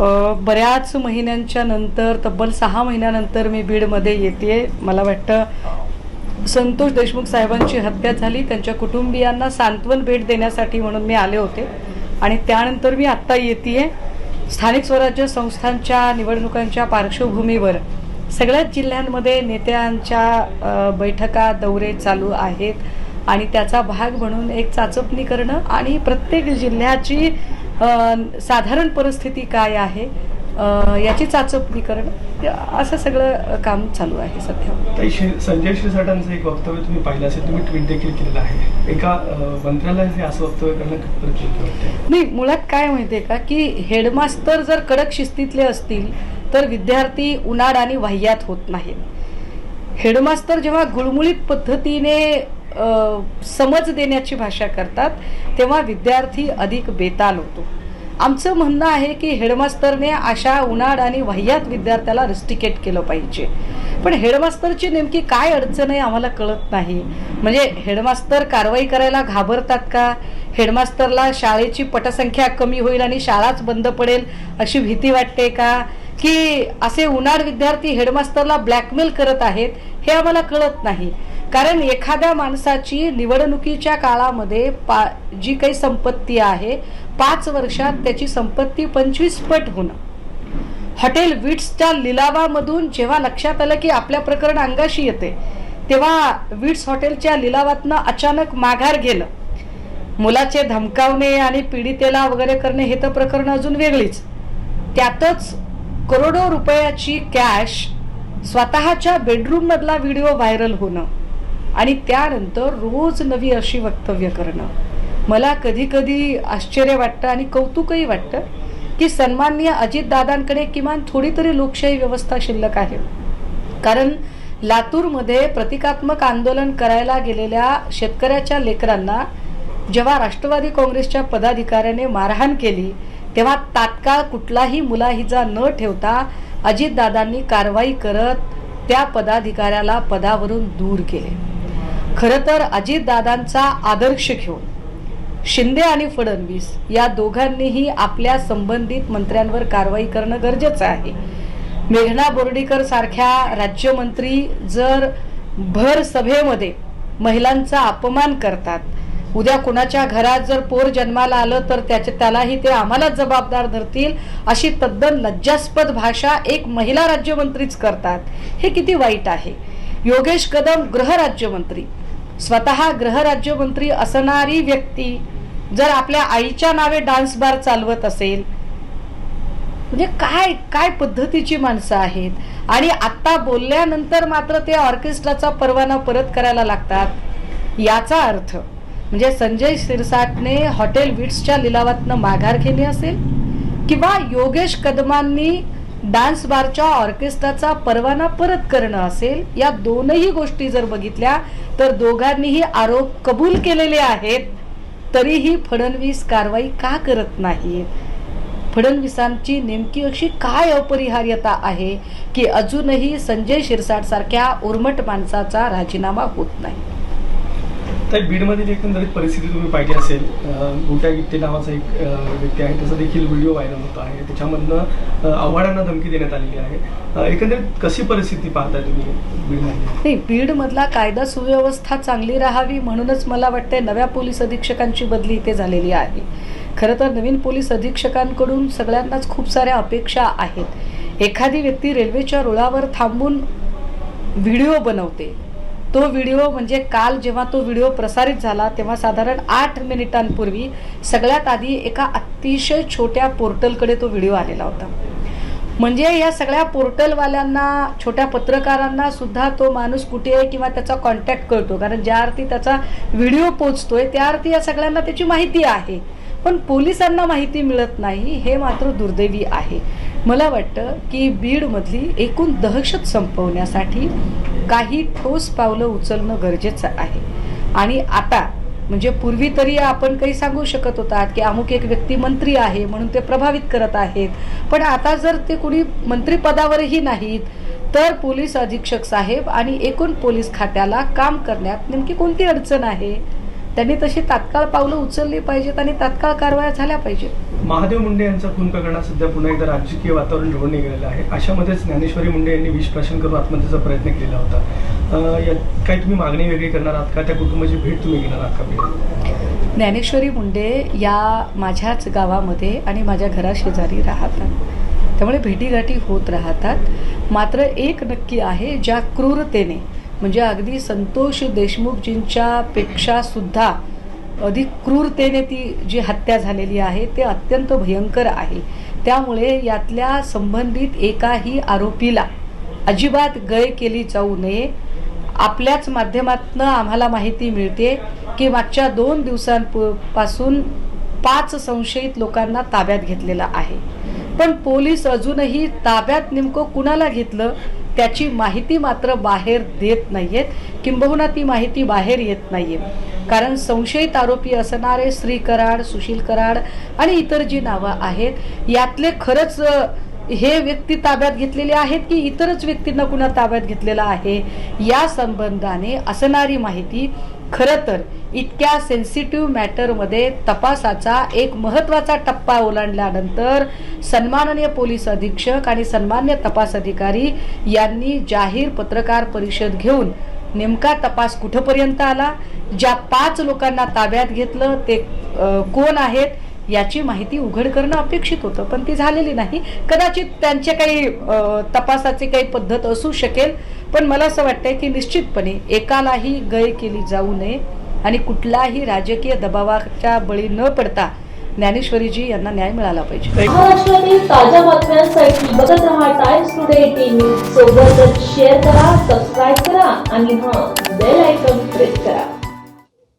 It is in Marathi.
बऱ्याच महिन्यांच्या नंतर तब्बल सहा महिन्यानंतर मी बीडमध्ये येते मला वाटतं संतोष देशमुख साहेबांची हत्या झाली. त्यांच्या कुटुंबियांना सांत्वन भेट देण्यासाठी म्हणून मी आले होते. आणि त्यानंतर मी आत्ता येते स्थानिक स्वराज्य संस्थांच्या निवडणुकांच्या पार्श्वभूमीवर. सगळ्याच जिल्ह्यांमध्ये नेत्यांच्या बैठका दौरे चालू आहेत. आणि त्याचा भाग म्हणून एक चाचपणी करणं आणि प्रत्येक जिल्ह्याची साधारण परिस्थिती काय आहे? याची चाचपणी करणं असं सगळं काम चालू आहे सध्या. संजय शिरसाटांचं एक वक्तव्य तुम्ही पाहिलं असेल तुम्ही ट्विट देखील केलेलं आहे. एका मंत्र्याला हे असं वक्तव्य करणं नाही मुळात काय माहितीये का की हेडमास्तर जर कडक शिस्तीतले असतील तर विद्यार्थी उन्हाळ आणि वाह्यात होत नाहीत. हेडमास्तर जेव्हा गुळमुळीत पद्धतीने समज देण्याची भाषा करतात तेव्हा विद्यार्थी अधिक बेताल होतो. आमचं म्हणणं आहे की हेडमास्तरने अशा उन्हाळ आणि वाह्यात विद्यार्थ्याला रिस्टिकेट केलं पाहिजे. पण हेडमास्तरची नेमकी काय अडचण आहे आम्हाला कळत नाही. म्हणजे हेडमास्तर कारवाई करायला घाबरतात का? हेडमास्तरला शाळेची पटसंख्या कमी होईल आणि शाळाच बंद पडेल अशी भीती वाटते का? की असे उन्हाळ विद्यार्थी हेडमास्तरला ब्लॅकमेल करत आहेत हे आम्हाला कळत नाही. कारण एखाद्या माणसाची निवडणुकीच्या काळामध्ये पा जी काही संपत्ती आहे पाच वर्षात त्याची संपत्ती पंचवीस पट होणं. हॉटेल विट्सच्या लिलावामधून जेव्हा लक्षात आलं की आपल्या प्रकरण अंगाशी येते तेव्हा विट्स हॉटेलच्या लिलावातनं अचानक माघार गेलं मुलाचे धमकावणे आणि पीडितेला वगैरे करणे हे तर प्रकरण अजून वेगळीच. त्यातच करोडो रुपयाची कॅश स्वतःच्या बेडरूममधला व्हिडिओ व्हायरल होणं आणि त्यानंतर रोज नवी अशी वक्तव्य करणं. मला कधी कधी आश्चर्य वाटतं आणि कौतुकही वाटतं की सन्माननीय अजितदादांकडे किमान थोडी तरी लोकशाही व्यवस्था शिल्लक आहे. कारण लातूरमध्ये प्रतिकात्मक आंदोलन करायला गेलेल्या शेतकऱ्याच्या लेकरांना जेव्हा राष्ट्रवादी काँग्रेसच्या पदाधिकाऱ्याने मारहाण केली तेव्हा तात्काळ कुठलाही मुलाहिजा न ठेवता अजितदादांनी कारवाई करत त्या पदाधिकाऱ्याला पदावरून दूर केले. खरं तर अजितदादांचा आदर्श घेऊन शिंदे आणि फडणवीस या दोघांनीही आपल्या संबंधित मंत्र्यांवर कारवाई करणं गरजेचं आहे. मेघना बोर्डीकर सारख्या राज्यमंत्री जर भर सभेमध्ये महिलांचा अपमान करतात उद्या कुणाच्या घरात जर पोर जन्माला आलं तर त्याचे त्यालाही ते आम्हालाच जबाबदार धरतील अशी तद्दन लज्जास्पद भाषा एक महिला राज्यमंत्रीच करतात. हे किती वाईट आहे. योगेश कदम गृहराज्यमंत्री स्वतः गृहराज्यमंत्री असणारी व्यक्ती जर आपल्या आईच्या नावे डान्स बार चालवत असेल म्हणजे काय काय पद्धतीची माणसं आहेत? आणि आत्ता बोलल्यानंतर मात्र ते ऑर्केस्ट्राचा परवाना परत करायला लागतात. याचा अर्थ म्हणजे संजय सिरसाटने हॉटेल विट्सच्या लिलावातनं माघार घेणे असेल? किंवा योगेश कदमांनी डान्स बारच्या ऑर्केस्ट्राचा परवाना परत करणं असेल? या दोनही गोष्टी जर बघितल्या तर दोघांनीही आरोप कबूल केलेले आहेत. तरीही फडणवीस कारवाई का करत नाही फडणवीसांची नेमकी अशी काय अपरिहार्यता आहे की अजूनही संजय शिरसाट सारख्या उर्मट माणसाचा राजीनामा होत नाही? तर बीडमधील एकंदरीत परिस्थिती तुम्ही पाहिली असेल अं, गिट्टे नावाचा एक व्यक्ती आहे त्याचा देखील व्हिडिओ व्हायरल होतो आहे. त्याच्यामधनं आव्हाडांना धमकी देण्यात आलेली आहे. एकंदरीत कशी परिस्थिती पाहताय तुम्ही बीडमध्ये? नाही बीडमधला कायदा सुव्यवस्था चांगली राहावी म्हणूनच मला वाटतंय नव्या पोलीस अधीक्षकांची बदली इथे झालेली आहे. खरं तर नवीन पोलीस अधीक्षकांकडून सगळ्यांनाच खूप साऱ्या अपेक्षा आहेत. एखादी व्यक्ती रेल्वेच्या रुळावर थांबून व्हिडिओ बनवते तो व्हिडिओ म्हणजे काल जेव्हा तो व्हिडिओ प्रसारित झाला तेव्हा साधारण आठ मिनिटांपूर्वी सगळ्यात आधी एका अतिशय छोट्या पोर्टलकडे तो व्हिडिओ आलेला होता. म्हणजे या सगळ्या पोर्टलवाल्यांना छोट्या पत्रकारांना सुद्धा तो माणूस कुठे आहे किंवा त्याचा कॉन्टॅक्ट कळतो. कारण ज्या अर्थी त्याचा व्हिडिओ पोचतोय त्या अर्थी या सगळ्यांना त्याची माहिती आहे. पण पोलिसांना माहिती मिळत नाही हे मात्र दुर्दैवी आहे. मला वाटतं की बीडमधली एकूण दहशत संपवण्यासाठी काही ठोस पावलं उचलणं गरजेचं आहे. आणि आता म्हणजे पूर्वी तरी आपण काही सांगू शकत होतात की अमुक एक व्यक्ती मंत्री आहे म्हणून ते प्रभावित करत आहेत. पण आता जर ते कुणी मंत्रीपदावरही नाहीत तर पोलीस अधीक्षक साहेब आणि एकूण पोलीस खात्याला काम करण्यात नेमकी कोणती अडचण आहे? त्यांनी तशी तात्काळ पावलं उचलली पाहिजेत आणि तात्काळ कारवाया झाल्या पाहिजेत. महादेव मुंडे यांचा खून प्रकरणात सध्या पुन्हा एकदा राजकीय वातावरण ढवळून निघालेलं आहे. अशामध्येच ज्ञानेश्वरी मुंडे यांनी विष प्राशन करून आत्महत्येचा प्रयत्न केला होता. यात काही तुम्ही मागणी वेगळी करणार आहात का? त्या कुटुंबाची भेट तुम्ही घेणार आहात का? ज्ञानेश्वरी मुंडे या माझ्याच गावामध्ये आणि माझ्या घराशेजारी राहतात. त्यामुळे भेटीगाठी होत राहतात. मात्र एक नक्की आहे ज्या क्रूरतेने म्हणजे अगदी संतोष देशमुखजींच्या पेक्षा सुद्धा अधिक क्रूरतेने ती जी हत्या झालेली आहे ते अत्यंत भयंकर आहे. त्यामुळे यातल्या संबंधित एकाही आरोपीला अजिबात गय केली जाऊ नये. आपल्याच माध्यमातनं आम्हाला माहिती मिळते की मागच्या दोन दिवसांपासून पाच संशयित लोकांना ताब्यात घेतलेला आहे. पण पोलीस अजूनही ताब्यात नेमकं कुणाला घेतलं? त्याची माहिती मात्र बाहेर देत नाहीयेत. किंबहुना ती माहिती बाहेर येत नाहीये. कारण संशयित आरोपी असणारे श्री कराड सुशील कराड आणि इतर जी नावं आहेत यातले खरंच हे व्यक्ती ताब्यात घेतलेले आहेत की इतरच व्यक्तींना कुणा ताब्यात घेतलेला आहे? या संबंधाने असणारी माहिती खरं तर इतक्या सेन्सिटिव्ह मॅटरमध्ये तपासाचा एक महत्त्वाचा टप्पा ओलांडल्यानंतर सन्माननीय पोलीस अधीक्षक आणि सन्मान्य तपास अधिकारी यांनी जाहीर पत्रकार परिषद घेऊन नेमका तपास कुठंपर्यंत आला? ज्या पाच लोकांना ताब्यात घेतलं ते कोण आहेत? याची माहिती उघड करणं अपेक्षित होतं पण ती झालेली नाही. कदाचित त्यांच्या काही तपासाची काही पद्धत असू शकेल पण मला असं वाटतंय की निश्चितपणे एकालाही गय केली जाऊ नये आणि कुठलाही राजकीय दबावाच्या बळी न पडता ज्ञानेश्वरीजी यांना न्याय मिळाला पाहिजे. हो, महाराष्ट्रातील ताज्या बातम्यांसाठी बघत रहा टाइम्स टुडे टीव्ही सोबतच शेअर करा सबस्क्राईब करा आणि हां बेल आयकॉन प्रेस करा.